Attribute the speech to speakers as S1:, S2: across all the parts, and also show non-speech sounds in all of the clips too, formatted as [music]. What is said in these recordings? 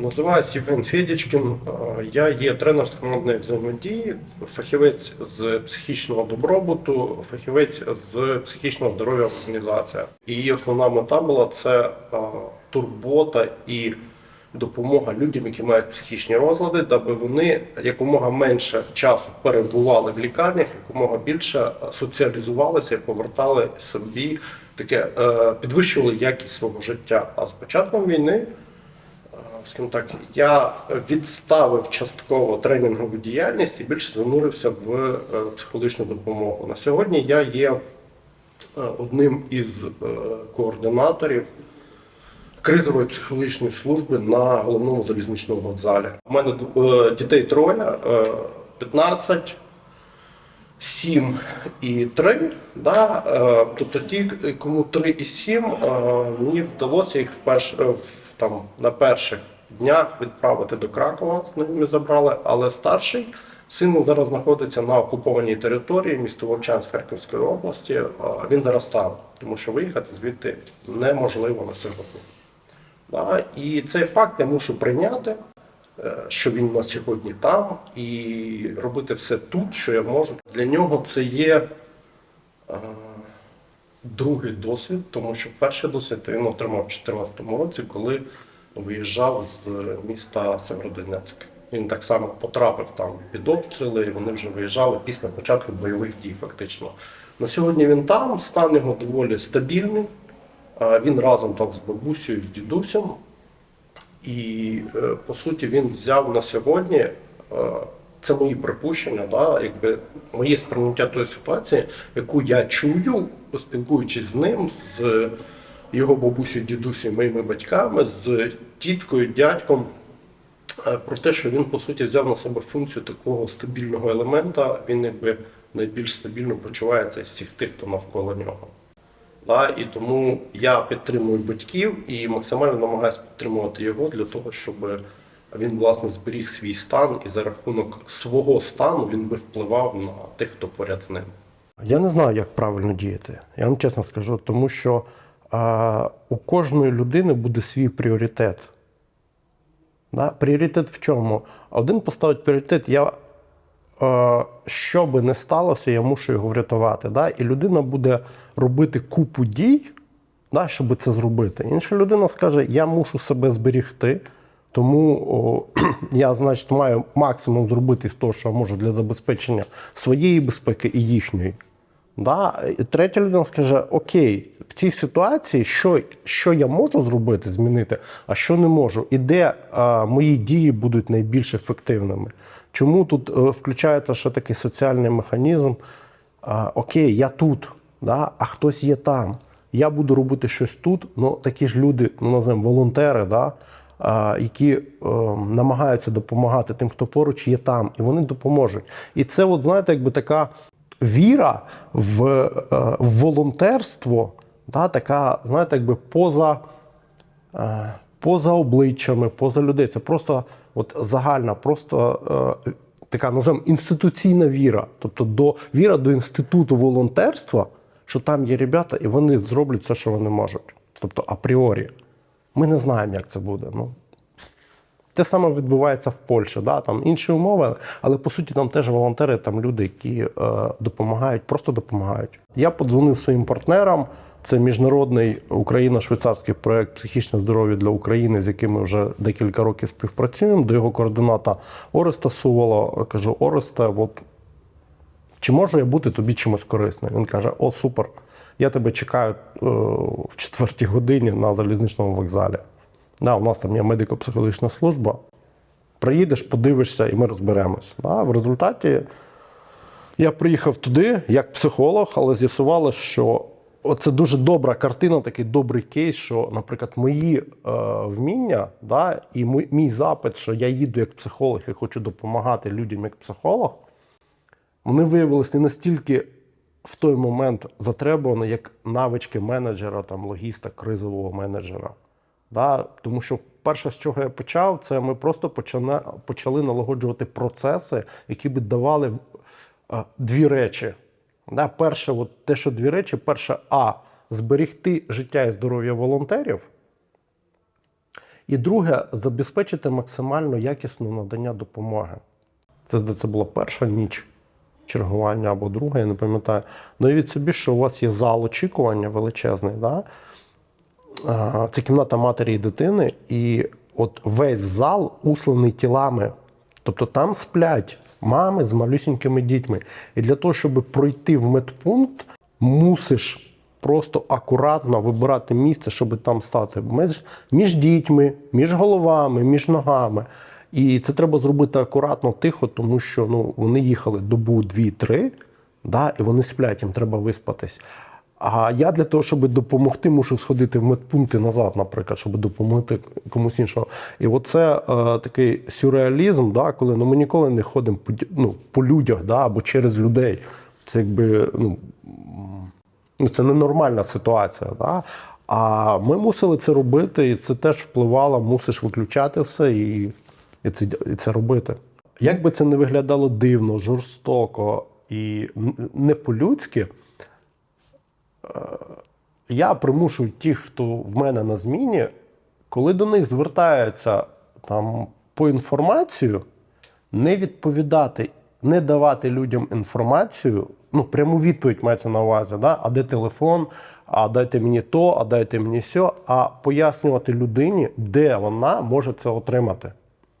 S1: Називаюся Євген Федічкін. Я є тренер з командної взаємодії, фахівець з психічного добробуту, фахівець з психічного здоров'я. І її основна мета була це турбота і допомога людям, які мають психічні розлади, даби вони якомога менше часу перебували в лікарнях, якомога більше соціалізувалися і повертали собі таке, е, підвищували якість свого життя. А з початком війни скажімо так, я відставив частково тренінгову діяльність і більше занурився в е, психологічну допомогу. На сьогодні я є е, одним із е, координаторів кризової психологічної служби на головному залізничному вокзалі. У мене дітей троє, е, 15, 7 і 3. Да? Тобто ті, кому 3 і 7, е, мені вдалося їх вперше, там, на перших днях відправити до Кракова, з ними забрали, але старший син зараз знаходиться на окупованій території, місто Вовчанськ Харківської області. Він зараз там, тому що виїхати звідти неможливо на сьогодні. І цей факт я мушу прийняти, е, що він на сьогодні там, і робити все тут, що я можу. Для нього це є е, другий досвід, тому що перший досвід він отримав у 2014 році, коли виїжджав з міста Северодонецьк. Він так само потрапив там під обстріли, і вони вже виїжджали після початку бойових дій, фактично. На сьогодні він там, стан його доволі стабільний. Е, Він разом там з бабусею, з дідусем. І е, по суті він взяв на сьогодні. е, Це мої припущення, да, якби моє сприйняття тої ситуації, яку я чую, спілкуючись з ним, з його бабусею, дідусем, моїми батьками, з тіткою, дядьком, е, про те, що він по суті взяв на себе функцію такого стабільного елемента. Він якби найбільш стабільно почувається з всіх тих, хто навколо нього. І тому я підтримую батьків і максимально намагаюся підтримувати його для того, щоб він власне зберіг свій стан і за рахунок свого стану він би впливав на тих, хто поряд з ним. Я не знаю, як правильно діяти. Я вам чесно скажу, тому що а, у кожної людини буде свій пріоритет. Да? Пріоритет в чому? Один поставить пріоритет, я е, що би не сталося, я мушу його врятувати. Да? І людина буде робити купу дій, да, щоб це зробити. Інша людина скаже, я мушу себе зберігти, тому о, [clears throat] я, значить, маю максимум зробити з того, що можу для забезпечення своєї безпеки і їхньої. Да? І третя людина скаже: Окей, в цій ситуації, що, що я можу зробити, змінити, а що не можу, і де а, мої дії будуть найбільш ефективними. Чому тут е, включається ще такий соціальний механізм? А, окей, я тут, да? а хтось є там. Я буду робити щось тут. Ну, такі ж люди, ну називаємо волонтери, да? а, які е, намагаються допомагати тим, хто поруч є там, і вони допоможуть. І це, от знаєте, якби така віра в, е, в волонтерство, да, така, знаєте, якби поза, е, поза обличчями, поза людей. Це просто от загальна, просто е, така називаємо інституційна віра. Тобто до, віра до інституту волонтерства, що там є ребята, і вони зроблять все, що вони можуть. Тобто апріорі. Ми не знаємо, як це буде. Ну, те саме відбувається в Польщі, да? там інші умови, але по суті там теж волонтери, там люди, які е, допомагають, просто допомагають. Я подзвонив своїм партнерам. Це міжнародний Україно-швейцарський проект психічне здоров'я для України, з яким ми вже декілька років співпрацюємо. До його координата Ореста Сувола. Кажу, Оресте, от чи можу я бути тобі чимось корисним? Він каже: О, супер! Я тебе чекаю е, в четвертій годині на залізничному вокзалі. Да, у нас там є медико-психологічна служба. Приїдеш, подивишся, і ми розберемось. Да, в результаті я приїхав туди як психолог, але з'ясувалося, що це дуже добра картина, такий добрий кейс, що, наприклад, мої е, вміння да, і мій, мій запит, що я їду як психолог і хочу допомагати людям як психолог, вони виявилися не настільки в той момент затребувані, як навички менеджера, там, логіста, кризового менеджера. Да? Тому що перше, з чого я почав, це ми просто почина, почали налагоджувати процеси, які б давали е, дві речі. Да? Перше, от те, що дві речі: перше, а зберегти життя і здоров'я волонтерів. І друге, забезпечити максимально якісне надання допомоги. Це, здається, була перша ніч чергування або друга, я не пам'ятаю. Ну, уявіть собі, що у вас є зал очікування величезний, да? Це кімната матері і дитини, і от весь зал усланий тілами. Тобто там сплять мами з малюсінькими дітьми. І для того, щоб пройти в медпункт, мусиш просто акуратно вибирати місце, щоб там стати між, між дітьми, між головами, між ногами. І це треба зробити акуратно, тихо, тому що ну, вони їхали добу, дві-три, да, і вони сплять, їм треба виспатись. А я для того, щоб допомогти, мушу сходити в медпункти назад, наприклад, щоб допомогти комусь іншому. І оце е, такий сюрреалізм, да, коли ну, ми ніколи не ходимо по, ну, по людях да, або через людей. Це якби ну, ну, це ненормальна ситуація. Да? А ми мусили це робити, і це теж впливало, мусиш виключати все і, і, це, і це робити. Як би це не виглядало дивно, жорстоко і не по-людськи, я примушую тих, хто в мене на зміні, коли до них звертаються там по інформацію, не відповідати, не давати людям інформацію, ну, пряму відповідь мається на увазі, да? а де телефон, а дайте мені то, а дайте мені сьо, а пояснювати людині, де вона може це отримати.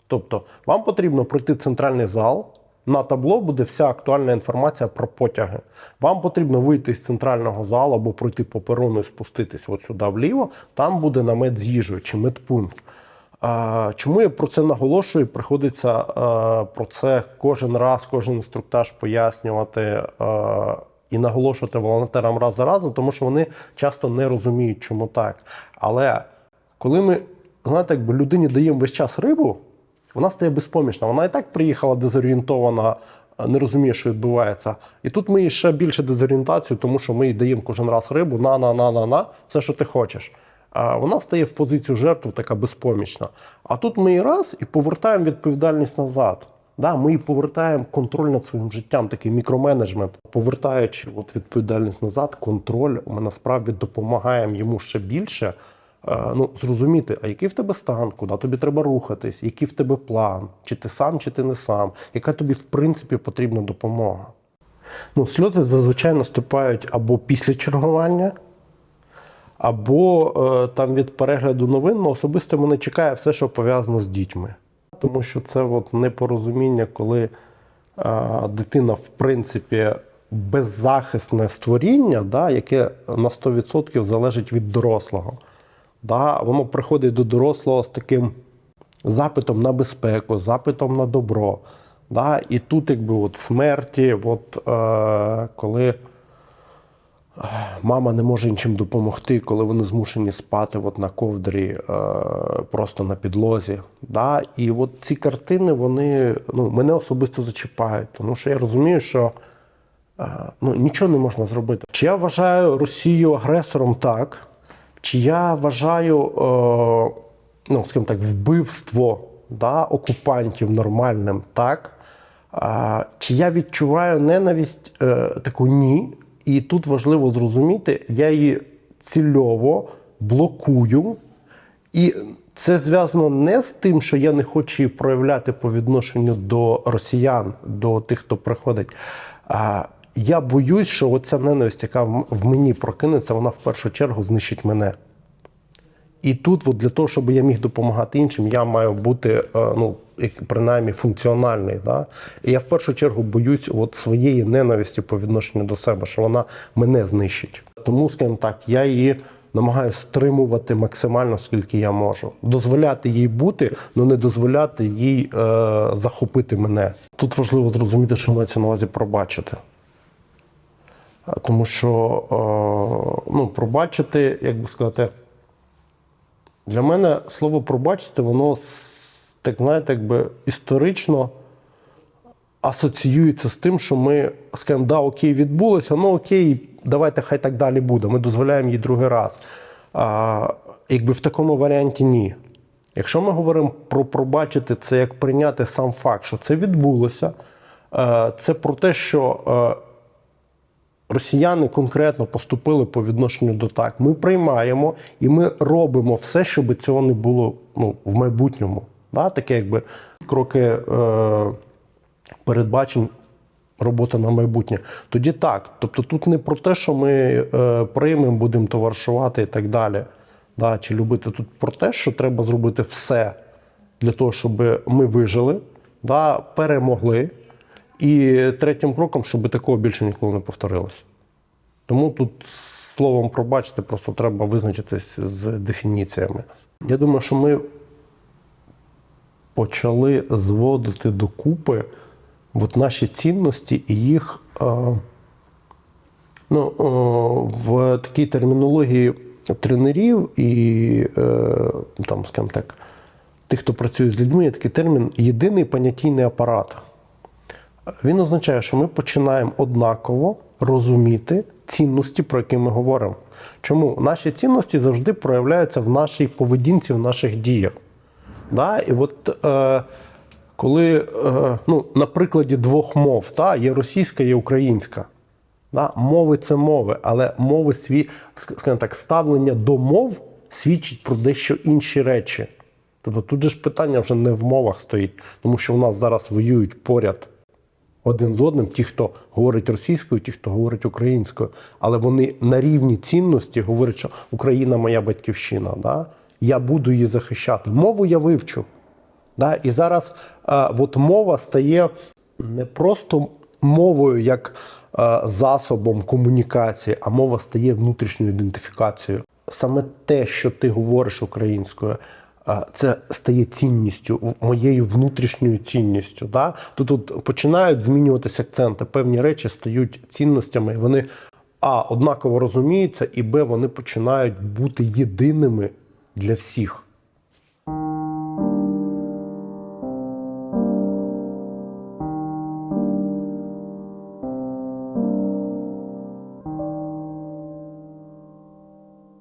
S1: Тобто, вам потрібно пройти в центральний зал. На табло буде вся актуальна інформація про потяги. Вам потрібно вийти з центрального залу або пройти по перону і спуститись от сюди вліво. Там буде намет з їжею чи медпункт. Чому я про це наголошую? Приходиться про це кожен раз, кожен інструктаж пояснювати і наголошувати волонтерам раз за разом, тому що вони часто не розуміють, чому так. Але коли ми, знаєте, якби людині даємо весь час рибу, вона стає безпомічна. Вона і так приїхала дезорієнтована, е, не розуміє, що відбувається. І тут ми ще більше дезорієнтацію, тому що ми їй даємо кожен раз рибу, на, на, на, на, на, все, що ти хочеш. А вона стає в позицію жертви така безпомічна. А тут ми її раз і повертаємо відповідальність назад. Да, ми їй повертаємо контроль над своїм життям, такий мікроменеджмент. Повертаючи от відповідальність назад, контроль, ми насправді допомагаємо йому ще більше ну, зрозуміти, а який в тебе стан, куди тобі треба рухатись, який в тебе план, чи ти сам, чи ти не сам, яка тобі в принципі потрібна допомога. Ну, сльози зазвичай наступають або після чергування, або е, там від перегляду новин, ну, особисто мене чекає все, що пов'язано з дітьми. Тому що це от непорозуміння, коли е, дитина, в принципі, беззахисне створіння, да, яке на 100% залежить від дорослого. Да, воно приходить до дорослого з таким запитом на безпеку, запитом на добро. Да, і тут, якби от смерті, от, е, коли мама не може нічим допомогти, коли вони змушені спати от на ковдрі е, просто на підлозі. Да? І от ці картини вони ну, мене особисто зачіпають, тому що я розумію, що е, ну, нічого не можна зробити. Чи я вважаю Росію агресором так, чи я вважаю, е, ну, скажімо так, вбивство да, окупантів нормальним так. Чи я відчуваю ненависть е, таку ні. І тут важливо зрозуміти, я її цільово блокую. І це зв'язано не з тим, що я не хочу її проявляти по відношенню до росіян, до тих, хто приходить. Я боюсь, що оця ненависть, яка в мені прокинеться, вона в першу чергу знищить мене. І тут, от для того, щоб я міг допомагати іншим, я маю бути е, ну, принаймні функціональний. Да? І я в першу чергу боюсь от своєї ненависті по відношенню до себе, що вона мене знищить. Тому, скажімо так, я її намагаюся стримувати максимально, скільки я можу. Дозволяти їй бути, але не дозволяти їй е, захопити мене. Тут важливо зрозуміти, що мається на увазі пробачити. Тому що е, ну, пробачити, як би сказати, для мене слово пробачити, воно так знаєте, якби історично асоціюється з тим, що ми скажемо, да, окей, відбулося, ну окей, давайте хай так далі буде. Ми дозволяємо їй другий раз. А, якби в такому варіанті ні. Якщо ми говоримо про пробачити, це як прийняти сам факт, що це відбулося, е, це про те, що е, росіяни конкретно поступили по відношенню до так. Ми приймаємо і ми робимо все, щоб цього не було ну, в майбутньому. Да? Таке, якби кроки е, передбачень. Робота на майбутнє. Тоді так. Тобто тут не про те, що ми е, приймемо, будемо товаришувати і так далі. Да, чи любити. Тут про те, що треба зробити все для того, щоб ми вижили, да, перемогли. І третім кроком, щоб такого більше ніколи не повторилося. Тому тут словом пробачте, просто треба визначитись з дефініціями. Я думаю, що ми почали зводити докупи от наші цінності і їх е, ну, е, в такій термінології тренерів і е, там, скажімо так, тих, хто працює з людьми, є такий термін єдиний понятійний апарат. Він означає, що ми починаємо однаково розуміти цінності, про які ми говоримо. Чому наші цінності завжди проявляються в нашій поведінці, в наших діях. Да? І от е, коли е, ну, на прикладі двох мов, та, є російська, є українська. Да? Мови це мови, але мови свій, скажімо так, ставлення до мов свідчить про дещо інші речі. Тобто тут же ж питання вже не в мовах стоїть, тому що в нас зараз воюють поряд один з одним, ті, хто говорить російською, ті, хто говорить українською. Але вони на рівні цінності говорять, що Україна моя батьківщина. Да? Я буду її захищати. Мову я вивчу. Да? І зараз а, от мова стає не просто мовою як а, засобом комунікації, а мова стає внутрішньою ідентифікацією. Саме те, що ти говориш українською, це стає цінністю, моєю внутрішньою цінністю. Да? Тут, тут починають змінюватися акценти. Певні речі стають цінностями, вони а однаково розуміються, і б вони починають бути єдиними для всіх.